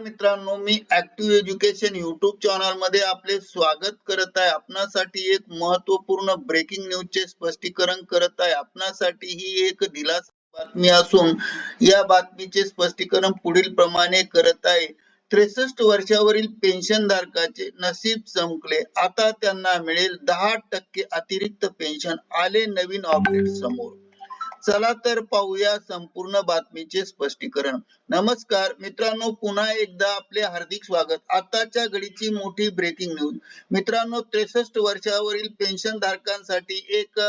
मित्रांनो मी active education YouTube चॅनलमध्ये आपले स्वागत करत आहे. आपणासाठी एक महत्त्वपूर्ण ब्रेकिंग न्यूज चे स्पष्टीकरण करत आहे. आपणासाठी ही एक दिलासा बातमी असून या बातमीचे स्पष्टीकरण पुढील प्रमाणे करत आहे. त्रेसष्ट वर्षावरील पेन्शन धारकाचे नसीब संपले. आता त्यांना मिळेल दहा टक्के अतिरिक्त पेन्शन. आले नवीन अपडेट समोर. चला तर पाहूया संपूर्ण बातमीचे स्पष्टीकरण. नमस्कार मित्रांनो पुन्हा एकदा आपले हार्दिक स्वागत. आताच्या घडीची मोठी ब्रेकिंग न्यूज मित्रांनो त्रेसष्ट वर्षावरील पेन्शन धारकांसाठी एक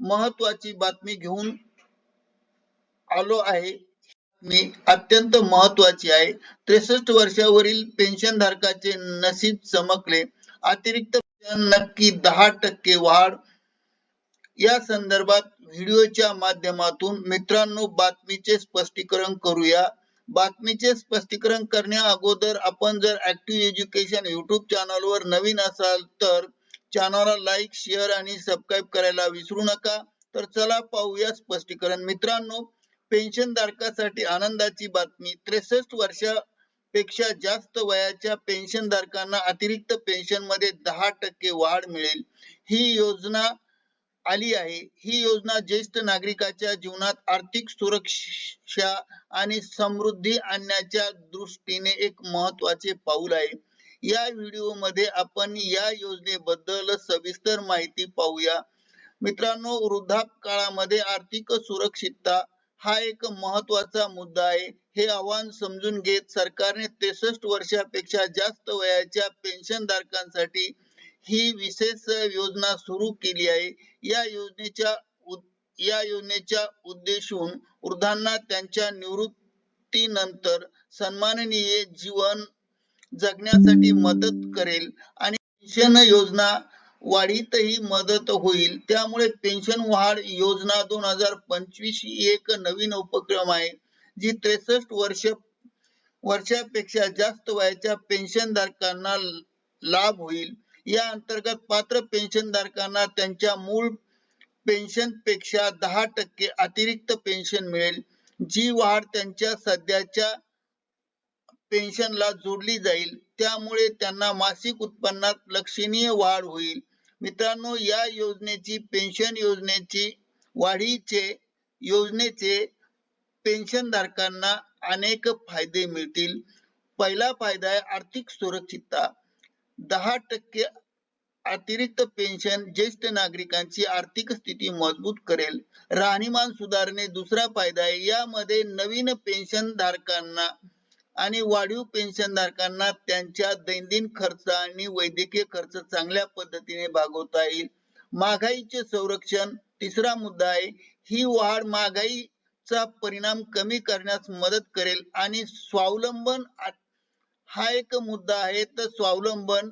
महत्वाची बातमी घेऊन आलो आहे. मी अत्यंत महत्वाची आहे. त्रेसष्ट वर्षावरील पेन्शन धारकाचे नसीब चमकले. अतिरिक्त नक्की दहा टक्के वाढ. या संदर्भात व्हिडिओच्या माध्यमातून मित्रांनो बातमीचे स्पष्टीकरण करूया. बातमीचे स्पष्टीकरण करण्या अगोदर आपण जर ऍक्टिव्ह एज्युकेशन युट्यूब चॅनलवर नवीन असाल तर चॅनलला लाईक शेअर आणि सबस्क्राईब करायला विसरू नका. तर चला पाहूया स्पष्टीकरण. मित्रांनो पेन्शन धारकासाठी आनंदाची बातमी. त्रेसष्ट वर्षापेक्षा जास्त वयाच्या पेन्शन धारकांना अतिरिक्त पेन्शनमध्ये दहा टक्के वाढ मिळेल. ही योजना आली आहे. ही योजना ज्येष्ठ नागरिकाच्या जीवनात आर्थिक सुरक्षा आणि समृद्धी आणण्याच्या दृष्टीने एक महत्त्वाचे पाऊल आहे. या व्हिडिओमध्ये आपण या योजनेबद्दल सविस्तर माहिती पाहूया. मित्रांनो वृद्धापकाळामध्ये आर्थिक सुरक्षितता हा एक महत्त्वाचा मुद्दा आहे. हे आव्हान समजून घेत सरकारने त्रेसष्ट वर्षापेक्षा जास्त वयाच्या पेन्शन धारकांसाठी ही विशेष योजना सुरू केली आहे. या योजनेच्या या योजनेच्या उद्देशून वृद्धांना त्यांच्या निवृत्तीनंतर सन्माननीय जीवन जगण्यासाठी मदत करेल आणि पेन्शन योजना वाढीतही मदत होईल. त्यामुळे पेन्शन वाढ योजना दोन हजार पंचवीस ही एक नवीन उपक्रम आहे जी त्रेसष्ट वर्ष वर्षापेक्षा जास्त वयाच्या पेन्शन धारकांना लाभ होईल. या अंतर्गत पात्र पेन्शन धारकांना त्यांच्या मूळ पेन्शनपेक्षा दहा टक्के अतिरिक्त पेन्शन मिळेल जी वाढ त्यांच्या सध्याच्या पेन्शनला जोडली जाईल. त्यामुळे त्यांना मासिक उत्पन्नात लक्षणीय वाढ होईल. मित्रांनो या योजनेची पेन्शन योजनेची वाढीचे योजनेचे पेन्शन धारकांना अनेक फायदे मिळतील. पहिला फायदा आहे आर्थिक सुरक्षितता. दहा टक्के अतिरिक्त पेन्शन ज्येष्ठ नागरिकांची आर्थिक स्थिती मजबूत करेल. राहणीमान सुधारणे दुसरा फायदा आहे. यामध्ये नवीन पेन्शन धारकांना आणि वाढीव पेन्शन धारकांना त्यांच्या दैनंदिन खर्च आणि वैद्यकीय खर्च चांगल्या पद्धतीने भागवता येईल. महागाईचे संरक्षण तिसरा मुद्दा आहे. ही वाढ महागाईचा परिणाम कमी करण्यास मदत करेल आणि स्वावलंबन हा एक मुद्दा आहे. तर स्वावलंबन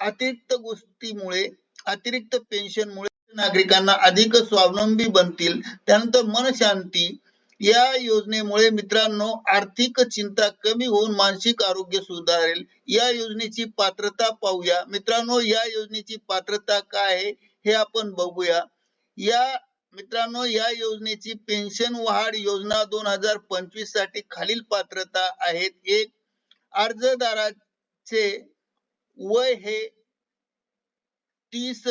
अतिरिक्त गोष्टीमुळे अतिरिक्त पेन्शनमुळे नागरिकांना अधिक स्वावलंबी बनतील. त्यानंतर मनशांती या योजनेमुळे मित्रांनो आर्थिक चिंता कमी होऊन मानसिक आरोग्य सुधारेल. या योजनेची पात्रता पाहूया. मित्रांनो या योजनेची पात्रता काय आहे हे आपण बघूया. या मित्रांनो या योजनेची पेन्शन वाढ योजना दोन हजार पंचवीससाठी खालील पात्रता आहेत. एक अर्जदाराचे वय हे तीस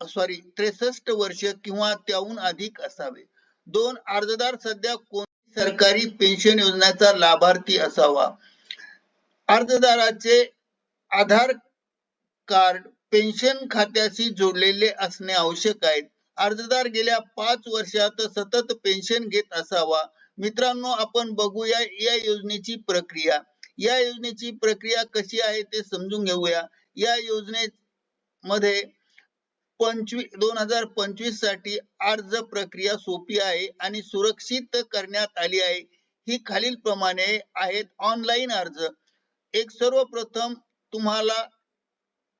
सॉरी त्रेसष्ट वर्ष किंवा त्याहून अधिक असावे. दोन अर्जदार सध्या कोण सरकारी पेन्शन योजनेचा लाभार्थी असावा. अर्जदाराचे आधार कार्ड पेन्शन खात्याशी जोडलेले असणे आवश्यक आहे. अर्जदार गेल्या पाच वर्षात सतत पेन्शन घेत असावा. मित्रांनो आपण बघूया या योजनेची प्रक्रिया. या योजनेची प्रक्रिया कशी आहे ते समजून घेऊया. या योजनेमध्ये पंचवीस दोन हजार पंचवीससाठी अर्ज प्रक्रिया सोपी आहे आणि सुरक्षित करण्यात आली आहे. ही खालील प्रमाणे आहेत ऑनलाईन अर्ज. एक सर्वप्रथम तुम्हाला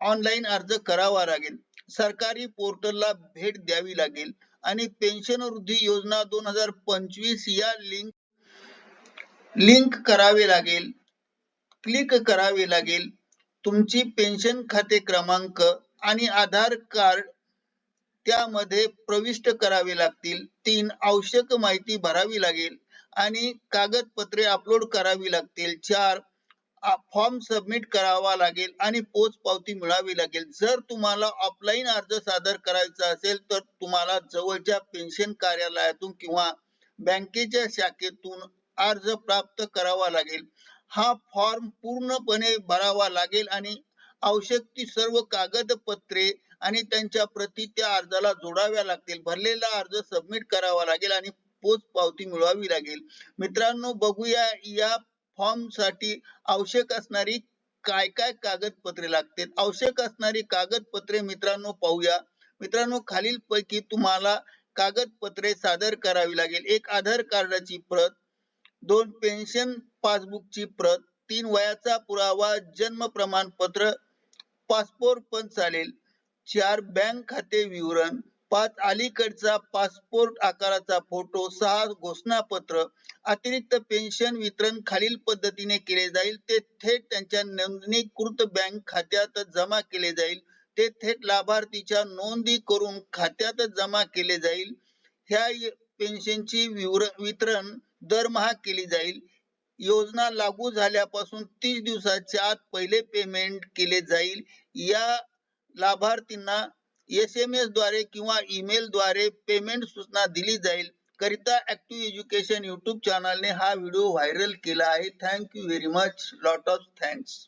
ऑनलाईन अर्ज करावा लागेल. सरकारी पोर्टलला भेट द्यावी लागेल आणि पेन्शन वृद्धी योजना दोन हजार पंचवीस या लिंक लिंक करावे लागेल. क्लिक करावे लागेल. तुमची पेन्शन खाते क्रमांक आणि आधार कार्ड त्यामध्ये प्रविष्ट करावे लागतील. तीन आवश्यक माहिती भरावी लागेल आणि कागदपत्रे अपलोड करावी लागतील. चार फॉर्म सबमिट करावा लागेल आणि पोच पावती मिळावी लागेल. जर तुम्हाला ऑफलाईन अर्ज सादर करायचा असेल तर तुम्हाला जवळच्या पेन्शन कार्यालयातून किंवा बँकेच्या शाखेतून अर्ज प्राप्त करावा लागेल. हा फॉर्म पूर्णपणे भरावा लागेल आणि आवश्यक ती सर्व कागदपत्रे आणि त्यांच्या प्रती त्या अर्जाला जोडाव्या लागतील. भरलेला अर्ज सबमिट करावा लागेल आणि पोच पावती मिळवावी लागेल. मित्रांनो बघूया या फॉर्मसाठी आवश्यक असणारी काय काय कागदपत्रे लागतील. आवश्यक असणारी कागदपत्रे मित्रांनो पाहूया. मित्रांनो खालील पैकी तुम्हाला कागदपत्रे सादर करावी लागेल. एक आधार कार्डाची प्रत दोन पेन्शन पासबुकची प्रत तीन वयाचा पुरावा जन्म प्रमाणपत्र पासपोर्ट पण चालेल. चार बँक खाते विवरण पाच अलीकडचा पासपोर्ट आकाराचा फोटो सहा घोषणापत्र अतिरिक्त पेन्शन वितरण खालील पद्धतीने केले जाईल. ते थेट त्यांच्या नोंदणीकृत बँक खात्यात जमा केले जाईल. ते थेट लाभार्थीच्या नोंदी करून खात्यात जमा केले जाईल. ह्या पेन्शनची विवर- वितरण दरमहा केली जाईल. योजना लागू झाल्यापासून तीस दिवसाच्या आत पहिले पेमेंट केले जाईल. या लाभार्थींना एस एम एसद्वारे किंवा ईमेल द्वारे पेमेंट सूचना दिली जाईल. करिता ऍक्टिव्ह एज्युकेशन युट्यूब चॅनलने हा व्हिडिओ व्हायरल केला आहे. Thank you very much lot of thanks